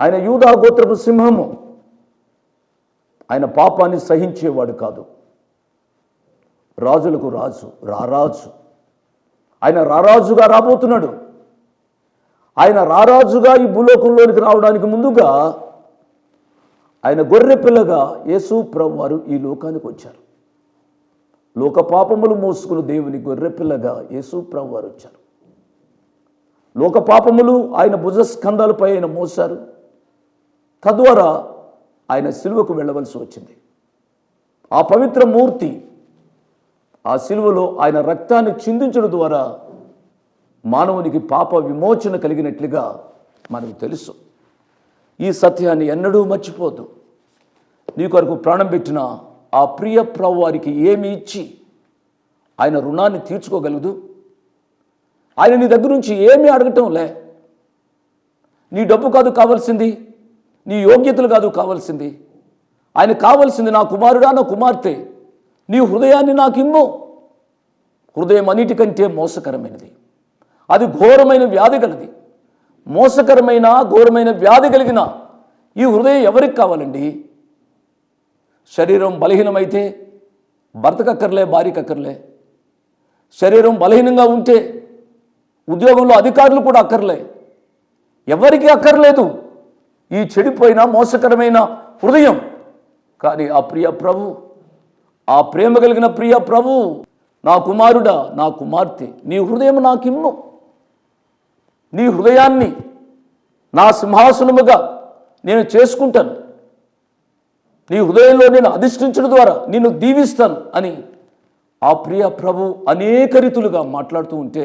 ఆయన యూదా గోత్రపు సింహము. ఆయన పాపాన్ని సహించేవాడు కాదు. రాజులకు రాజు రారాజు. ఆయన రారాజుగా రాబోతున్నాడు. ఆయన రారాజుగా ఈ భూలోకంలోనికి రావడానికి ముందుగా ఆయన గొర్రె పిల్లగా యేసు ప్రభు వారు ఈ లోకానికి వచ్చారు. లోక పాపములు మోసుకుని దేవుని గొర్రె పిల్లగా యేసు ప్రభు వారు వచ్చారు. లోక పాపములు ఆయన భుజస్కంధాలపై ఆయన మోశారు. తద్వారా ఆయన సిలువకు వెళ్ళవలసి వచ్చింది. ఆ పవిత్ర మూర్తి ఆ సిలువలో ఆయన రక్తాన్ని చిందించడం ద్వారా మానవునికి పాప విమోచన కలిగినట్లుగా మనకు తెలుసు. ఈ సత్యాన్ని ఎన్నడూ మర్చిపోదు. నీ కొరకు ప్రాణం పెట్టిన ఆ ప్రియ ప్రభు వారికి ఏమి ఇచ్చి ఆయన రుణాన్ని తీర్చుకోగలదు? ఆయన నీ దగ్గర నుంచి ఏమీ అడగటం లే? నీ డబ్బు కాదు కావాల్సింది? నీ యోగ్యతలు కాదు కావాల్సింది. ఆయన కావాల్సింది నా కుమారుడా నా కుమార్తె. నీ హృదయాన్ని నాకు ఇమ్ము హృదయం అన్నిటికంటే మోసకరమైనది. అది ఘోరమైన వ్యాధి గలది మోసకరమైన ఘోరమైన వ్యాధి కలిగిన ఈ హృదయం ఎవరికి కావాలండి? శరీరం బలహీనమైతే భర్తకక్కర్లే భార్యకక్కర్లే. శరీరం బలహీనంగా ఉంటే ఉద్యోగంలో అధికారులు కూడా అక్కర్లే. ఎవరికి అక్కర్లేదు. ఈ చెడిపోయిన మోసకరమైన హృదయం. కానీ ఆ ప్రియ ప్రభు ఆ ప్రేమ కలిగిన ప్రియ ప్రభు నా కుమారుడా నా కుమార్తె నీ హృదయం నాకిమ్ము. నీ హృదయాన్ని నా సింహాసనముగా నేను చేసుకుంటాను. నీ హృదయంలో నేను అధిష్ఠించడం ద్వారా నిన్ను దీవిస్తాను అని ఆ ప్రియ ప్రభు అనేక రీతులుగా మాట్లాడుతూ ఉంటే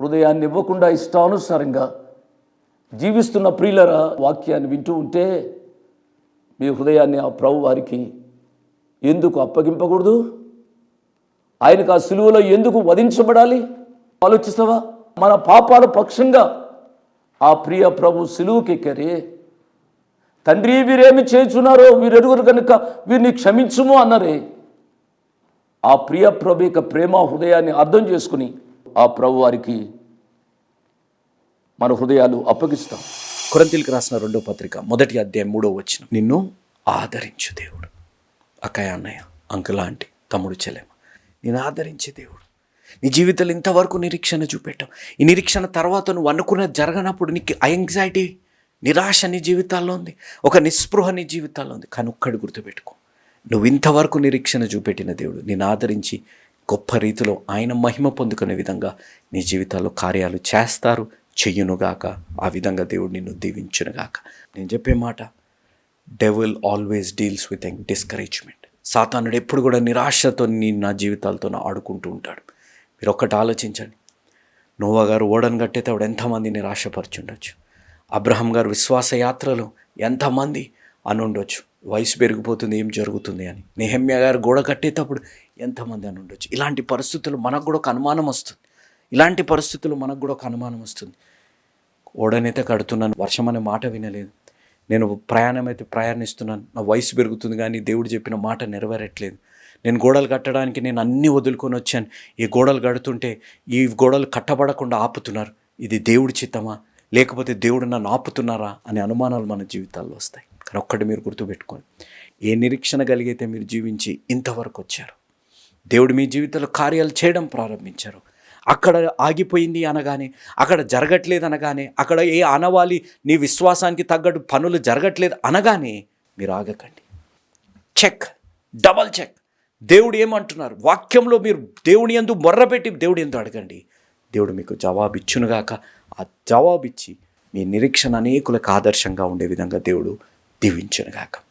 హృదయాన్ని ఇవ్వకుండా ఇష్టానుసారంగా జీవిస్తున్న ప్రియులర వాక్యాన్ని వింటూ ఉంటే మీ హృదయాన్ని ఆ ప్రభు వారికి ఎందుకు అప్పగింపకూడదు? ఆయనకు ఆ సులువులో ఎందుకు వధించబడాలి? ఆలోచిస్తావా? మన పాపాల పక్షంగా ఆ ప్రియ ప్రభు సులువుకెక్కరి. తండ్రి వీరేమి చేస్తున్నారో వీరెరుగురు కనుక వీరిని క్షమించుము అన్నరే. ఆ ప్రియ ప్రభు యొక్క ప్రేమ హృదయాన్ని అర్థం చేసుకుని ఆ ప్రభు వారికి మన హృదయాలు అప్పగిస్తాం. కొరంతిలకు రాసిన రెండో పత్రిక మొదటి అధ్యాయం మూడో వచ్చిన నిన్ను ఆదరించు దేవుడు. అక్కయ్య అన్నయ్య అంకుల్ ఆంటీ తమ్ముడు చెల్లెమ్మ. నేను ఆదరించే దేవుడు. నీ జీవితంలో ఇంతవరకు నిరీక్షణ చూపెట్టావు ఈ నిరీక్షణ తర్వాత నువ్వు అనుకున్నది జరగనప్పుడు నీకు యాంగ్జైటీ నిరాశ నీ జీవితాల్లో ఉంది. ఒక నిస్పృహ నీ జీవితాల్లో ఉంది. కానీ ఒక్కడు గుర్తుపెట్టుకో. నువ్వు ఇంతవరకు నిరీక్షణ చూపెట్టిన దేవుడు. నేను ఆదరించి గొప్ప రీతిలో ఆయన మహిమ పొందుకునే విధంగా నీ జీవితాల్లో కార్యాలు చేస్తారు. చెయ్యునుగాక ఆ విధంగా దేవుడు నిన్ను దీవించునుగాక. నేను చెప్పే మాట devil always deals with discouragement సాతానుడు ఎప్పుడు కూడా నిరాశతో నీ నా జీవితాలతో ఆడుకుంటూ ఉంటాడు. మీరు ఒక్కటి ఆలోచించండి. నోవా గారు ఓడను కట్టేటప్పుడు ఎంతమంది నిరాశపరచుండొచ్చు? అబ్రహం గారు విశ్వాస యాత్రలో ఎంతమంది అని ఉండొచ్చు వయసు పెరిగిపోతుంది ఏం జరుగుతుంది అని. నెహమ్య గారు గోడ కట్టేటప్పుడు ఎంతమంది అని ఉండొచ్చు ఇలాంటి పరిస్థితులు మనకు కూడా ఒక అనుమానం వస్తుంది. ఇలాంటి పరిస్థితులు మనకు కూడా ఒక అనుమానం వస్తుంది. ఓడనైతే కడుతున్నాను వర్షం అనే మాట వినలేదు. నేను ప్రయాణం అయితే ప్రయాణిస్తున్నాను నా వయసు పెరుగుతుంది కానీ దేవుడు చెప్పిన మాట నెరవేరట్లేదు. నేను గోడలు కట్టడానికి నేను అన్నీ వదులుకొని వచ్చాను. ఈ గోడలు కడుతుంటే ఈ గోడలు కట్టబడకుండా ఆపుతున్నారు. ఇది దేవుడి చిత్తమా? లేకపోతే దేవుడు నన్ను ఆపుతున్నారా? అనే అనుమానాలు మన జీవితాల్లో వస్తాయి. కానీ ఒక్కటి మీరు గుర్తుపెట్టుకోండి. ఏ నిరీక్షణ కలిగితే మీరు జీవించి ఇంతవరకు వచ్చారు? దేవుడు మీ జీవితంలో కార్యాలు చేయడం ప్రారంభించారు. అక్కడ ఆగిపోయింది అనగానే అక్కడ జరగట్లేదు అనగానే అక్కడ ఏ ఆనవాలి నీ విశ్వాసానికి తగ్గట్టు పనులు జరగట్లేదు అనగానే మీరు ఆగకండి. చెక్ డబల్ చెక్ దేవుడు ఏమంటున్నారు? వాక్యంలో మీరు దేవుని ఎందు మొర్రపెట్టి దేవుడు ఎందు అడగండి. దేవుడు మీకు జవాబు ఇచ్చునుగాక ఆ జవాబు ఇచ్చి మీ నిరీక్షణ అనేకులకు ఆదర్శంగా ఉండే విధంగా దేవుడు దీవించునుగాక